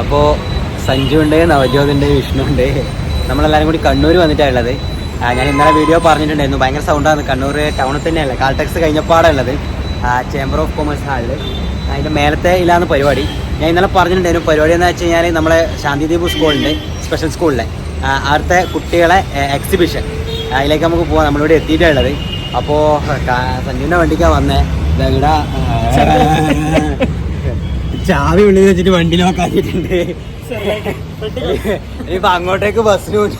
അപ്പോൾ സഞ്ജു ഉണ്ട് നവജ്യോത് ഉണ്ട് വിഷ്ണു ഉണ്ട്. നമ്മളെല്ലാരും കൂടി കണ്ണൂർ വന്നിട്ടാണ് ഉള്ളത് ഞാൻ ഇന്നലെ വീഡിയോ പറഞ്ഞിട്ടുണ്ടായിരുന്നു. ഭയങ്കര സൗണ്ടാണ് കണ്ണൂർ ടൗണിൽ തന്നെയല്ല? കാൽടെക്സ് കഴിഞ്ഞപ്പാടുള്ളത് ചേംബർ ഓഫ് കൊമേഴ്സ് ഹാളിൽ അതിന്റെ മേലത്തെ ഇല്ലാന്ന് പരിപാടി. ഞാൻ ഇന്നലെ പറഞ്ഞിട്ടുണ്ടായിരുന്നു പരിപാടി എന്ന് വെച്ച് കഴിഞ്ഞാൽ നമ്മളെ ശാന്തിദീപ് സ്കൂളുണ്ട് സ്പെഷ്യൽ സ്കൂളിലെ അവിടുത്തെ കുട്ടികളെ എക്സിബിഷൻ അതിലേക്ക് നമുക്ക് പോവാം. നമ്മളിവിടെ എത്തിയിട്ടുള്ളത്. അപ്പോൾ സഞ്ജുവിന്റെ വണ്ടിക്കാണ് വന്നേ. ഇവിടെ ചാവി ഉള്ളിൽ വെച്ചിട്ട് വണ്ടി നോക്കാക്കിയിട്ടുണ്ട് ഇപ്പൊ അങ്ങോട്ടേക്ക് ബസ്സിന് പോയിട്ട്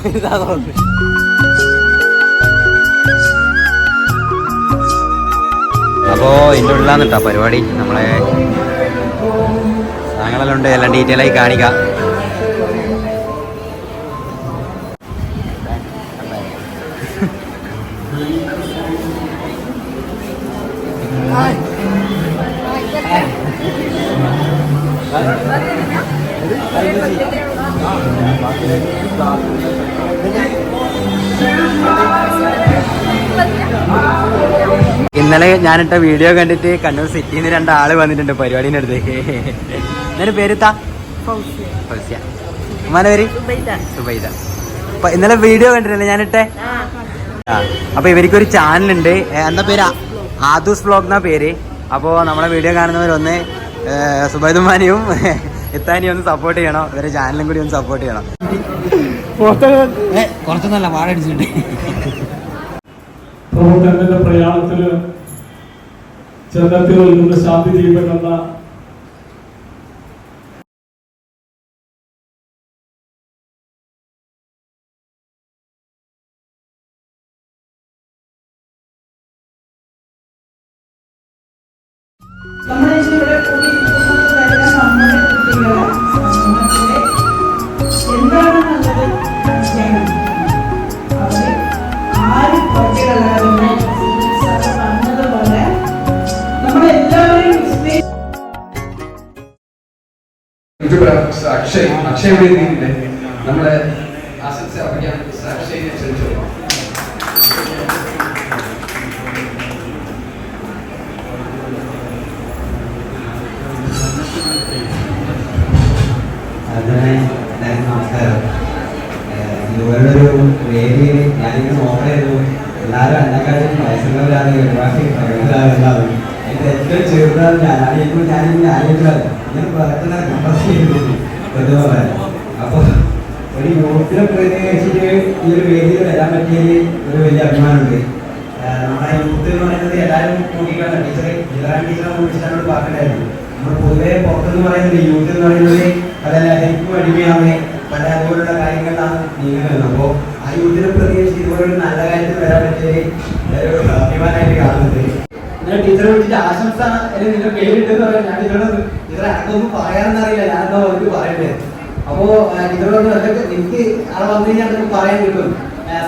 അപ്പോ ഇതിന്റെ ഉള്ളിലാണ് കേട്ടോ പരിപാടി. നമ്മളെ സാധനങ്ങളെല്ലാം ഉണ്ട്. എല്ലാം ഡീറ്റെയിൽ ആയി കാണിക്കാം. ഇന്നലെ ഞാനിട്ട വീഡിയോ കണ്ടിട്ട് കണ്ണൂർ സിറ്റിയിൽ നിന്ന് രണ്ടാൾ വന്നിട്ടുണ്ട് പരിപാടിന്റെ അടുത്തേക്ക് എന്നൊരു പേര് താ ഫൗസ്യ. പേര്? സുബൈദ. അപ്പൊ ഇന്നലെ വീഡിയോ കണ്ടിട്ടില്ലേ ഞാനിട്ടെ? അപ്പൊ ഇവർക്കൊരു ചാനലുണ്ട് എന്താ പേര്? ആദൂസ് വ്ലോഗ് എന്നാ പേര്. അപ്പോൾ നമ്മളെ വീഡിയോ കാണുന്നവരൊന്ന് സുബൈദുമാനിയും ഇത്താനെയും ഒന്ന് സപ്പോർട്ട് ചെയ്യണം. ഇവരെ ചാനലും കൂടി ഒന്ന് സപ്പോർട്ട് ചെയ്യണം. കുറച്ചൊന്നല്ല വാടടിച്ചിട്ടുണ്ട് പ്രവർത്തനത്തിന്റെ പ്രയാണത്തിൽ ചെന്നത്തിൽ നിന്ന് ശാന്തി എന്ന നമ്മുടെ ഇവിടെ നമ്മുടെ കുട്ടികളെ അക്ഷയ് അക്ഷയ് വേദിയിലെ നമ്മളെ ആശംസ അറിയാൻ അക്ഷയെ ക്ഷണിച്ചു അതിനെ എല്ലാവർക്കും നമസ്കാരം. ഏഹ് ഇതുപോലൊരു വേദിയിൽ ഞാനിങ്ങനെ നോക്കണായിരുന്നു എല്ലാവരും എന്നെക്കാട്ടും വയസ്സുള്ളവരാണ് ഒരുപാട് പ്രകടനമാണ് എല്ലാവരും. അതിന്റെ ഏറ്റവും ചെറുതാണ് ആലോചിക്കുമ്പോൾ ഞാനിങ്ങനെ ആലോചിക്കുന്നത് ഇങ്ങനെ പ്രവർത്തന കമ്പസ് ചെയ്തിട്ടുണ്ട്. എന്ന് അപ്പൊ ഒരു യൂത്തിനെ പ്രതിനിധീകരിച്ചിട്ട് ഈ ഒരു വേദിയിൽ വരാൻ പറ്റിയത് ഒരു വലിയ അഭിമാനമുണ്ട്. നമ്മുടെ യൂത്ത് എന്ന് പറയുന്നത് എല്ലാവരും കൂടിക്കാണ് ടീച്ചർ ജില്ലാ ടീച്ചറെ വിളിച്ചിട്ടാണ് പറഞ്ഞിട്ടായിരുന്നു നമ്മൾ പൊതുവെ പുറത്തെന്ന് പറയുന്നത് യൂത്ത് എന്ന് പറയുന്നത് പല ലഹരിക്കും അടിമയാണ്. പല അതുപോലുള്ള കാര്യങ്ങളിലാണ് നീങ്ങുന്നത്. അപ്പോൾ ആ യൂത്തിനെ പ്രതികരിച്ച് ഇതുപോലെ ഒരു നല്ല കാര്യത്തിൽ വരാൻ പറ്റിയത് ഒരു അഭിമാനമായിട്ട് കാണുന്നത് ഞാൻ ടീച്ചറെ വിളിച്ചിട്ട് ആശംസ അല്ലെങ്കിൽ നിന്റെ പേരിട്ടെന്ന് പറയാം. ഞാൻ ടീച്ചറോട് ടീച്ചറെ അതൊന്നും പറയാനൊന്നും ഞാൻ എന്താ അവർക്ക് പറയണ്ടേ? അപ്പോ ടീച്ചറോട് എനിക്ക് ആളെ വന്നു കഴിഞ്ഞാൽ അതൊക്കെ പറയാൻ കിട്ടും.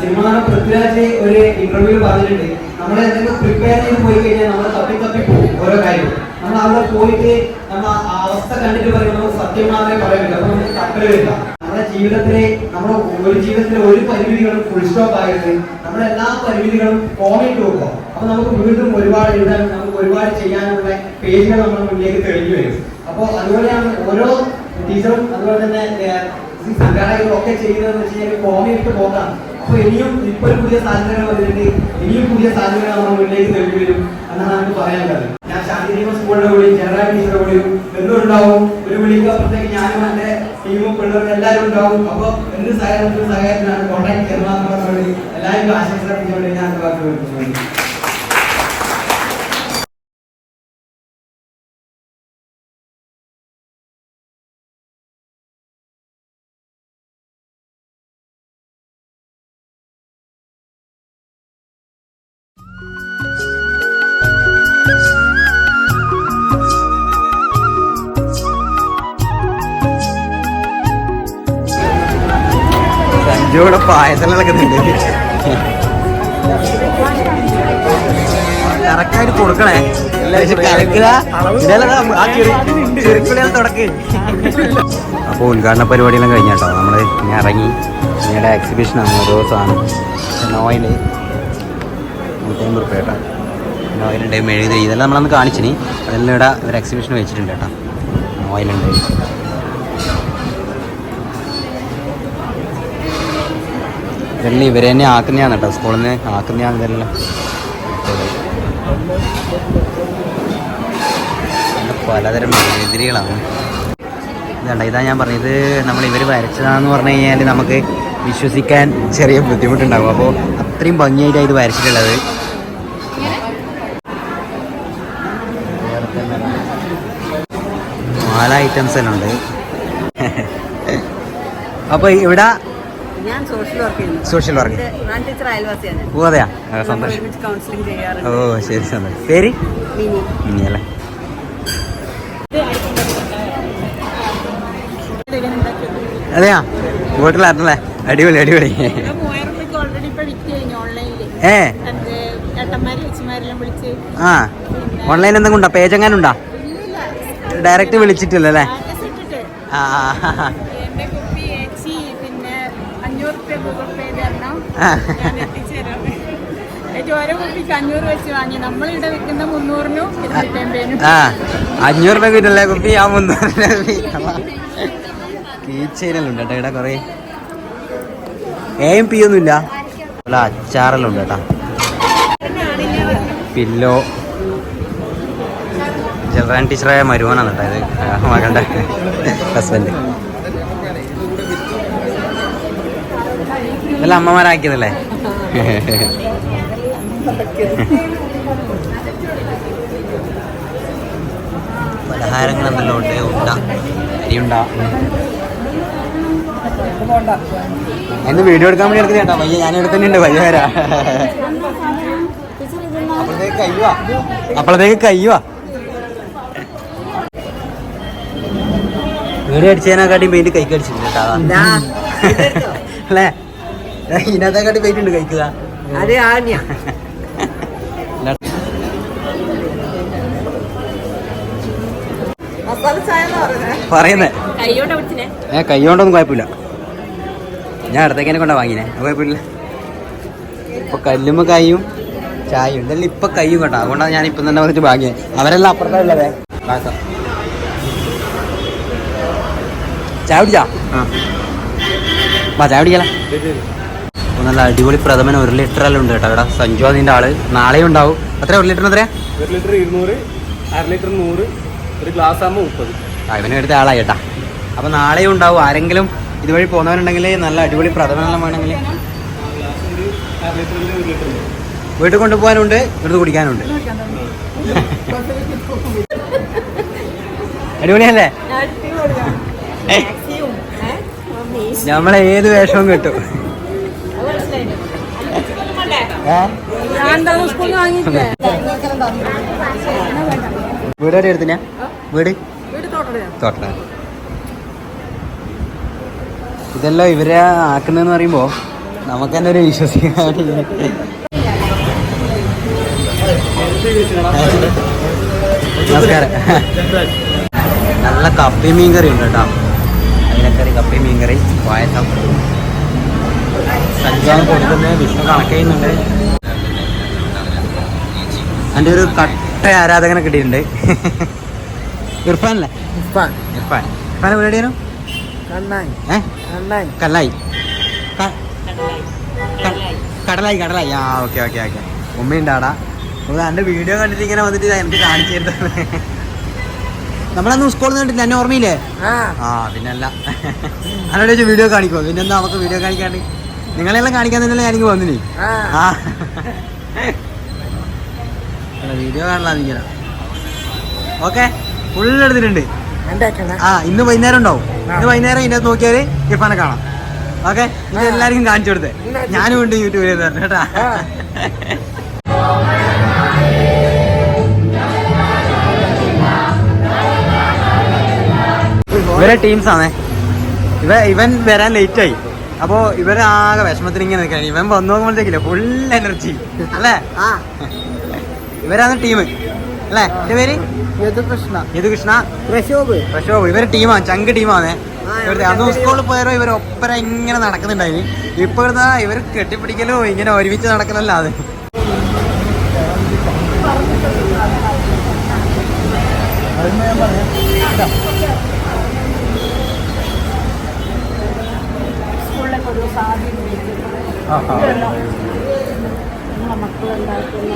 സിനിമ നടൻ പൃഥ്വിരാജ് ഒരു ഇന്റർവ്യൂ പറഞ്ഞിട്ടുണ്ട്. നമ്മൾ എന്തെങ്കിലും പ്രിപ്പയർ ചെയ്ത് പോയി കഴിഞ്ഞാൽ നമ്മൾ തപ്പി തപ്പി പോകും ഓരോ കാര്യവും നമ്മൾ അവിടെ പോയിട്ട് നമ്മൾ അവസ്ഥ കണ്ടിട്ട് പറയുമ്പോൾ സത്യം മാത്രമേ പറയാൻ അപ്പൊ നമുക്ക് തപ്പൽ ജീവിതത്തിലെ നമ്മുടെ ഒരു ജീവിതത്തിലെ ഒരു പരിമിതികളും ഫുൾ സ്റ്റോപ്പ് ആയിട്ട് നമ്മുടെ എല്ലാ പരിമിതികളും കോമിറ്റ് പോകുക അപ്പൊ നമുക്ക് വീണ്ടും ഒരുപാട് എഴുതാൻ നമുക്ക് ഒരുപാട് ചെയ്യാനുള്ള പേജുകൾ നമ്മുടെ മുന്നിലേക്ക് തെളിഞ്ഞു വരും. അപ്പോൾ അതുപോലെയാണ് ഓരോ ടീച്ചറും അതുപോലെ തന്നെ സംഘാടകരും ഒക്കെ ചെയ്യുന്നതെന്ന് വെച്ച് കഴിഞ്ഞാൽ കോമിറ്റ് പോകാം. അപ്പൊ ഇനിയും ഇപ്പൊ ഒരു പുതിയ സാധനങ്ങൾ വന്നിട്ടുണ്ട്. ഇനിയും പുതിയ സാധനങ്ങൾ നമ്മുടെ മുന്നിലേക്ക് തെളിഞ്ഞു വരും എന്നാണ് നമുക്ക് പറയാനുള്ളത്. ഞാൻ ശാന്തിദീപ സ്കൂളിന്റെ കൂടി ജനറൽ ടീച്ചറുടെ വിളിയും എന്തുണ്ടാവും ഒരു വിളിക്ക് അപ്പുറത്തേക്ക് ഞാനും എന്റെ ടീമും പിള്ളേരും എല്ലാവരും ഉണ്ടാവും. അപ്പൊ എന്ത് സഹായത്തിനും സഹായത്തിനാണ് കോൺടാക്ട് ചെയ്യണമെന്ന് പറഞ്ഞുകൊണ്ട് എല്ലാവരും ആശംസ ഞാൻ അത് സഞ്ജു ഇവിടെ പായസം നടക്കുന്നുണ്ട് കറക്റ്റായിട്ട് കൊടുക്കണേ. അപ്പോൾ ഉദ്ഘാടന പരിപാടിയെല്ലാം കഴിഞ്ഞാട്ടോ. നമ്മൾ ഇനി ഇറങ്ങി. എക്സിബിഷൻ ആണ്. ഓരോ സാധനം. നോയിൽ നൂറ്റമ്പത് റുപ്യ കേട്ടോ. നോയിലുണ്ട് മെഴുകുതിരി ഇതെല്ലാം നമ്മളന്ന് കാണിച്ചിനി. അതെല്ലാം ഇവിടെ ഒരു എക്സിബിഷൻ വെച്ചിട്ടുണ്ട് കേട്ടോ. ഓയിലുണ്ട് ഇതെല്ലാം ഇവരെ തന്നെ ആക്കുന്നതാണ് കേട്ടോ. സ്കൂളിൽ നിന്ന് ആക്കുന്നതാണ് ഇതെല്ലാം. പലതരം എതിരികളാണ് ഇതാണ്ട ഇതാ ഞാൻ പറഞ്ഞത് നമ്മൾ ഇവർ വരച്ചതാന്ന് പറഞ്ഞു കഴിഞ്ഞാൽ നമുക്ക് വിശ്വസിക്കാൻ ചെറിയ ബുദ്ധിമുട്ടുണ്ടാകും അപ്പോൾ അത്രയും ഭംഗിയായിട്ടാണ് ഇത് വരച്ചിട്ടുള്ളത്. നാല് ഐറ്റംസ് തന്നെ ഉണ്ട്. അപ്പോൾ ഇവിടെ ഞാൻ സോഷ്യൽ വർക്ക് ചെയ്യുന്നു. സോഷ്യൽ വർക്ക് ടീച്ചർ അയൽവാസിയാണ്. ഓ അതെയാ? സന്തോഷം. കൗൺസിലിംഗ് ഓ ചെയ്യാറുണ്ട്. ശരി സന്തോഷം. പേര്? മിനി. അല്ലേ? അതെയാ? വീട്ടിലായിരുന്നല്ലേ? അടിപൊളി അടിപൊളി. മൂവായിരം ഓൾറെഡി ഇപ്പൊ വിറ്റ് കഴിഞ്ഞു ഓൺലൈനിൽ ഏ? ആ. ഓൺലൈൻ എന്തെങ്കിലും ഉണ്ടോ? പേജ് എങ്ങാനുണ്ടോ ഡയറക്റ്റ് വിളിച്ചിട്ടില്ലല്ലേ? ആ. അഞ്ഞൂറ് രൂപ കിട്ടല്ലേ കുപ്പി? ആ മുന്നൂറ് രൂപ കീച്ചയിലെല്ലാം ഉണ്ട് കേട്ടോ ഇവിടെ കുറേ. എം പി ഒന്നും ഇല്ല. ഇവിടെ അച്ചാറെല്ലാം ഉണ്ട് കേട്ടോ. പില്ലോ. ജലറാൻ ടീച്ചറായ മരുവാനാണ് കേട്ടോ ഇത്. മകളുടെ ഹസ്ബൻഡ്. ഇതെല്ലാം അമ്മമാരാക്കിയതല്ലേ? പലഹാരങ്ങൾ എന്തെല്ലാം ഉണ്ട്? ഉണ്ട. അരിയുണ്ട. എന്ന് വീഡിയോ എടുക്കാൻ വേണ്ടി എടുക്കുന്ന കേട്ടോ. വയ്യ ഞാൻ എടുക്കുന്നുണ്ട് വയ്യ വരാ. അപ്പോഴത്തേക്ക് കയ്യുവാ അപ്പോഴത്തേക്ക് കയ്യുവാ വീഡിയോ അടിച്ചതിനെക്കാട്ടി പെയിന്റ് കൈക്ക് അടിച്ചിട്ടുണ്ട് കേട്ടോ. അല്ലേ? ഇതിനകത്തെക്കാട്ടി ഉണ്ട് കഴിക്കുക. അത് പറയുന്നത്? പറയുന്നേ. കൈയോടെ വിളിച്ചിനെ ഏ കൈ കുഴപ്പമില്ല. ഞാൻ അടുത്തേക്കനെ കൊണ്ടാ വാങ്ങിനെ കുഴപ്പമില്ല. ഇപ്പൊ കല്ലുമ്മ കൈയും ചായയും. ഇതെല്ലാം ഇപ്പൊ കൈയും കേട്ടോ. അതുകൊണ്ടാണ് ഞാൻ ഇപ്പം തന്നെ വന്നിട്ട് വാങ്ങിയത് അവരെല്ലാം അപ്പുറത്തല്ലേ ചായ കുടിച്ചാ? വാ ചായ കുടിക്കല. നല്ല അടിപൊളി പ്രഥമൻ ഒരു ലിറ്റർ എല്ലാം ഉണ്ട് കേട്ടോ. ഇവിടെ സഞ്ജു അതിന്റെ ആൾ. നാളെയും ഉണ്ടാവും. അത്ര ഒരു ലിറ്ററിന് എത്രയാ ഒരു ലിറ്റർ ഇരുന്നൂറ് അര ലിറ്റർ നൂറ് ഒരു ഗ്ലാസ് ആകുമ്പോൾ മുപ്പത്. അവനെ എടുത്ത ആളായി കേട്ടാ. അപ്പൊ നാളെയും ഉണ്ടാവും. ആരെങ്കിലും ഇതുവഴി പോകുന്നവരുണ്ടെങ്കിൽ നല്ല അടിപൊളി പ്രഥമനെല്ലാം വേണമെങ്കിൽ ലിറ്റർ വീട്ടിൽ കൊണ്ടുപോകാനുണ്ട് എടുത്ത് കുടിക്കാനുണ്ട്. അടിപൊളിയല്ലേ? നമ്മളെ ഏത് വേഷവും കിട്ടും? വീട് എവിടെ എടുത്തിനാ? വീട്? തോട്ടട ഇതെല്ലാം ഇവരെ ആക്കുന്നതെന്ന് പറയുമ്പോ നമുക്ക് തന്നെ ഒരു വിശ്വസിക്കാൻ നമസ്കാരം. നല്ല കപ്പി മീൻ കറി ഉണ്ട് കേട്ടോ. അതിനക്കറി കപ്പി മീൻ കറി പായസം. സഞ്ചാണ് കൊടുക്കുന്നത്. വിഷ്ണു കണക്ട് ചെയ്യുന്നുണ്ട്. എന്റെ ഒരു കട്ട ആരാധകനെ കിട്ടിയിട്ടുണ്ട്. ഇർഫാനല്ലേ? ഇർഫാൻ. ഇർഫാൻ. ഇർഫാനെ പരിപാടിയാണോ ഏ? കല്ലായി. ക- ക- കടലായി കടലായി. ആ ഓക്കെ ഓക്കെ ഓക്കെ. ഉമ്മയുണ്ടാടാ. അപ്പോൾ എന്റെ വീഡിയോ കണ്ടിട്ട് ഇങ്ങനെ വന്നിട്ട് എനിക്ക് കാണിച്ചു തരുന്നത്. നമ്മളന്ന് സ്കൂളിൽ നിന്ന് എന്നെ ഓർമ്മയില്ലേ? ആ. പിന്നല്ല. അതിനോട് വീഡിയോ കാണിക്കുമോ പിന്നെന്താ നമുക്ക് വീഡിയോ കാണിക്കാണ്ട്? നിങ്ങളെല്ലാം കാണിക്കാൻ തന്നെയല്ലേ എനിക്ക് വന്നിനി? ആ. വീഡിയോ കാണില്ല ഓക്കെ ഫുള്ള് എടുത്തിട്ടുണ്ട്. ആ ഇന്ന് വൈകുന്നേരം ഉണ്ടാവും. ഇന്ന് വൈകുന്നേരം ഇതിനകത്ത് നോക്കിയാൽ ഇഫാനെ കാണാം. ഓക്കെ ഇത് എല്ലാവർക്കും കാണിച്ചു കൊടുത്തേ. ഞാനും ഉണ്ട് യൂട്യൂബിൽ കേട്ടാ. ഇവരെ ടീംസ് ആണേ. ഇവ ഇവൻ വരാൻ ലേറ്റായി അപ്പോ ഇവരാകെ വിഷമത്തിന് ഇങ്ങനെ നിൽക്കാൻ ഇവൻ വന്നു നോക്കുമ്പോഴത്തേക്കില്ല ഫുൾ എനർജി അല്ലേ? ഇവരാണ് ടീം അല്ലേ? എന്റെ പേര്? യദുകൃഷ്ണ. യദുകൃഷ്ണ. പ്രശോഭ്. പ്രശോഭ്. ഇവർ ടീമാണ് ചങ്ക് ടീമാണ് ഇവരുടെ അന്ന് സ്കൂളിൽ പോയാലോ ഇവർ ഒപ്പര ഇങ്ങനെ നടക്കുന്നുണ്ടായി. ഇപ്പൊ ഇവിടുന്ന് ഇവർ കെട്ടിപ്പിടിക്കലോ ഇങ്ങനെ ഒരുമിച്ച് നടക്കുന്നല്ല അത്. ഇതെല്ലാം. നമ്മളെ മക്കളുണ്ടാക്കുന്ന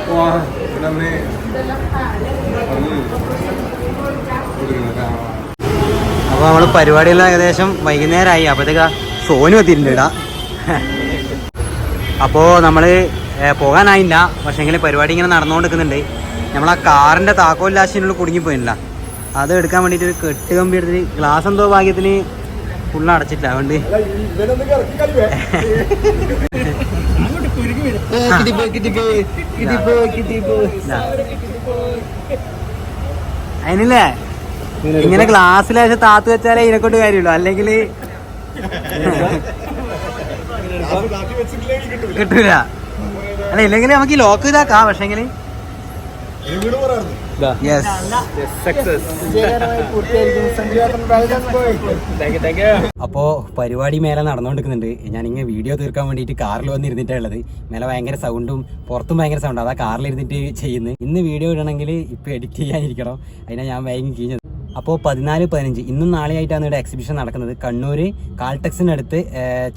അപ്പോൾ നമ്മൾ പരിപാടിയെല്ലാം ഏകദേശം വൈകുന്നേരമായി. അപ്പോഴത്തേക്ക് സോനു എത്തിയിട്ടുണ്ട് അപ്പോ അപ്പോൾ നമ്മൾ പോകാനായില്ല. എങ്കിലും പരിപാടി ഇങ്ങനെ നടന്നുകൊണ്ടിരിക്കുന്നുണ്ട് നമ്മൾ ആ കാറിന്റെ താക്കോലാശിനുള്ളിൽ കുടുങ്ങിപ്പോയില്ല അത് എടുക്കാൻ വേണ്ടിയിട്ട് ഒരു കെട്ട് കമ്പി എടുത്തിട്ട് ഗ്ലാസ് എന്തോ ഭാഗ്യത്തിന് ഫുള്ള് അടച്ചിട്ടില്ല അതുകൊണ്ട്. അതിനില്ലേ? ഇങ്ങനെ ഗ്ലാസ്സിലെ താത്ത് വെച്ചാലേ ഇതിനെക്കൊണ്ട് കാര്യമുള്ളൂ. അല്ലെങ്കിൽ കിട്ടൂല. അല്ല ഇല്ലെങ്കിൽ നമുക്ക് ഈ ലോക്ക് ഇതാക്കാം പക്ഷെങ്കിൽ യെസ് അപ്പോൾ പരിപാടി മേലെ നടന്നുകൊണ്ടിരിക്കുന്നുണ്ട്. ഞാനിങ്ങനെ വീഡിയോ തീർക്കാൻ വേണ്ടിയിട്ട് കാറിൽ വന്നിരുന്നിട്ടുള്ളത് മേലെ ഭയങ്കര സൗണ്ടും പുറത്തും ഭയങ്കര സൗണ്ടും അതാ കാറിൽ ഇരുന്നിട്ട് ചെയ്യുന്നത്. ഇന്ന് വീഡിയോ ഇടണമെങ്കിൽ ഇപ്പൊ എഡിറ്റ് ചെയ്യാനിരിക്കണം. അതിനാ ഞാൻ വേഗം കഴിഞ്ഞത് അപ്പോൾ പതിനാല് പതിനഞ്ച്. ഇന്നും നാളെയായിട്ടാണ് ഇവിടെ എക്സിബിഷൻ നടക്കുന്നത്. കണ്ണൂർ കാൾടെക്സിനടുത്ത്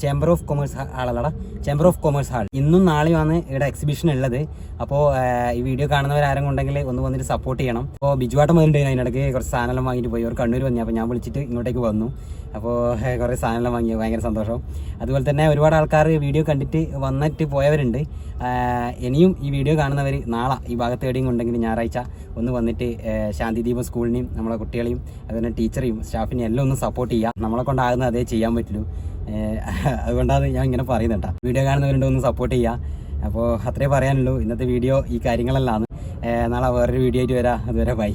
ചേംബർ ഓഫ് കൊമേഴ്സ് ഹാളല്ല ചേംബർ ഓഫ് കൊമേഴ്സ് ഹാൾ. ഇന്നും നാളെയുമാണ് ഇവിടെ എക്സിബിഷൻ ഉള്ളത്. അപ്പോൾ ഈ വീഡിയോ കാണുന്നവരാരും ഉണ്ടെങ്കിൽ ഒന്ന് വന്നിട്ട് സപ്പോർട്ട് ചെയ്യണം. അപ്പോൾ ബിജുവാട്ടം വന്നിട്ടുണ്ട് അതിനിടയ്ക്ക് കുറച്ച് സാധനം വാങ്ങിയിട്ട് പോയി. അവർ കണ്ണൂർ വന്നു. അപ്പോൾ ഞാൻ വിളിച്ചിട്ട് ഇങ്ങോട്ടേക്ക് വന്നു. അപ്പോൾ കുറേ സാധനം വാങ്ങി ഭയങ്കര സന്തോഷം. അതുപോലെ തന്നെ ഒരുപാട് ആൾക്കാർ വീഡിയോ കണ്ടിട്ട് വന്നിട്ട് പോയവരുണ്ട്. ഇനിയും ഈ വീഡിയോ കാണുന്നവർ നാളെ ഈ ഭാഗത്ത് എവിടെയും ഉണ്ടെങ്കിൽ ഞായറാഴ്ച ഒന്ന് വന്നിട്ട് ശാന്തിദീപം സ്കൂളിനെയും നമ്മളെ കുട്ടികളെയും അതുപോലെ ടീച്ചറെയും സ്റ്റാഫിനെയും എല്ലാം ഒന്ന് സപ്പോർട്ട് ചെയ്യുക നമ്മളെ കൊണ്ടാകുന്ന അതേ ചെയ്യാൻ പറ്റുള്ളൂ. അതുകൊണ്ടാണ് ഞാൻ ഇങ്ങനെ പറയുന്നത് വീഡിയോ കാണുന്നവരുണ്ട് ഒന്ന് സപ്പോർട്ട് ചെയ്യുക അപ്പോൾ അത്രേ പറയാനുള്ളൂ. ഇന്നത്തെ വീഡിയോ ഈ കാര്യങ്ങളെല്ലാം നാളെ വേറൊരു വീഡിയോ ആയിട്ട് വരാം. അതുവരെ ബൈ.